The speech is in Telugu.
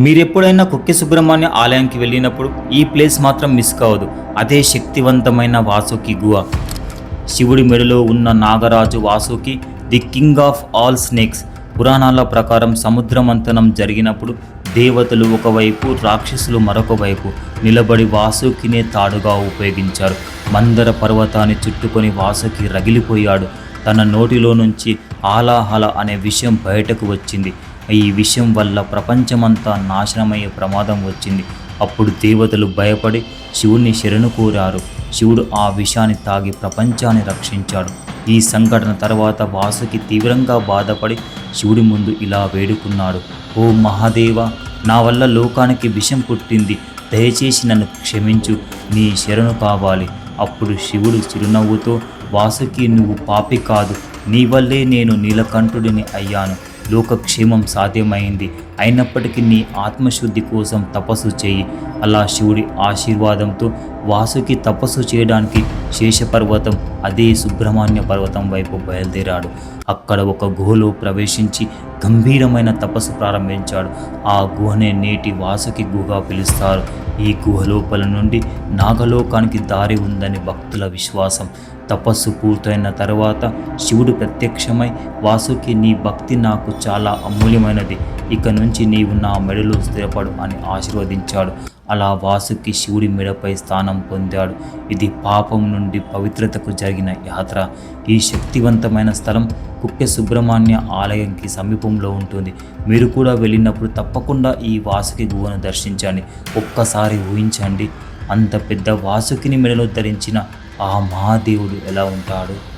మీరెప్పుడైనా కుక్కె సుబ్రహ్మణ్య ఆలయానికి వెళ్ళినప్పుడు ఈ ప్లేస్ మాత్రం మిస్ కావదు అదే శక్తివంతమైన వాసుకి గుహ. శివుడి మెడలో ఉన్న Nagaraju Vasuki the king of all snakes. పురాణాల ప్రకారం సముద్రమంతనం జరిగినప్పుడు దేవతలు ఒకవైపు రాక్షసులు మరొక వైపు నిలబడి వాసుకినే తాడుగా ఉపయోగించారు. మందర పర్వతాన్ని చుట్టుకొని వాసుకి రగిలిపోయాడు. తన నోటిలో నుంచి ఆలాహల అనే విషయం బయటకు వచ్చింది. ఈ విషయం వల్ల ప్రపంచమంతా నాశనమయ్యే ప్రమాదం వచ్చింది. అప్పుడు దేవతలు భయపడి శివుణ్ణి శరణు కోరారు. శివుడు ఆ విషాన్ని తాగి ప్రపంచాన్ని రక్షించాడు. ఈ సంఘటన తర్వాత వాసుకి తీవ్రంగా బాధపడి శివుడి ముందు ఇలా వేడుకున్నాడు. ఓ మహాదేవ నా వల్ల లోకానికి విషం పుట్టింది. దయచేసి నన్ను క్షమించు. నీ శరణు కావాలి అప్పుడు శివుడు చిరునవ్వుతో వాసుకి నువ్వు పాపి కాదు. నీ వల్లే నేను నీలకంఠుడిని అయ్యాను. లోకక్షేమం సాధ్యమైంది. అయినప్పటికీ నీ ఆత్మశుద్ధి కోసం తపస్సు చేయి. అలా శివుడి ఆశీర్వాదంతో వాసుకి తపస్సు చేయడానికి శేషపర్వతం అదే సుబ్రహ్మణ్య పర్వతం వైపు బయలుదేరాడు. అక్కడ ఒక గుహలో ప్రవేశించి గంభీరమైన తపస్సు ప్రారంభించాడు. ఆ గుహనే నేటి వాసుకి గుహగా పిలుస్తారు. ఈ గుహలోపల నుండి నాగలోకానికి దారి ఉందని భక్తుల విశ్వాసం. తపస్సు పూర్తయిన తర్వాత శివుడు ప్రత్యక్షమై వాసుకి నీ భక్తి నాకు చాలా అమూల్యమైనది ఇక నుంచి నీవు నా మెడలో స్థిరపడు అని ఆశీర్వదించాడు. అలా వాసుకి శివుడి మెడపై స్థానం పొందాడు. ఇది పాపం నుండి పవిత్రతకు జరిగిన యాత్ర. ఈ శక్తివంతమైన స్థలం కుక్కె సుబ్రహ్మణ్య ఆలయంకి సమీపంలో ఉంటుంది. మీరు కూడా వెళ్ళినప్పుడు తప్పకుండా ఈ వాసుకి గుహను దర్శించండి. ఒక్కసారి ఊహించండి అంత పెద్ద వాసుకిని మెడలో ధరించిన ఆ మహాదేవుడు ఎలా ఉంటాడు?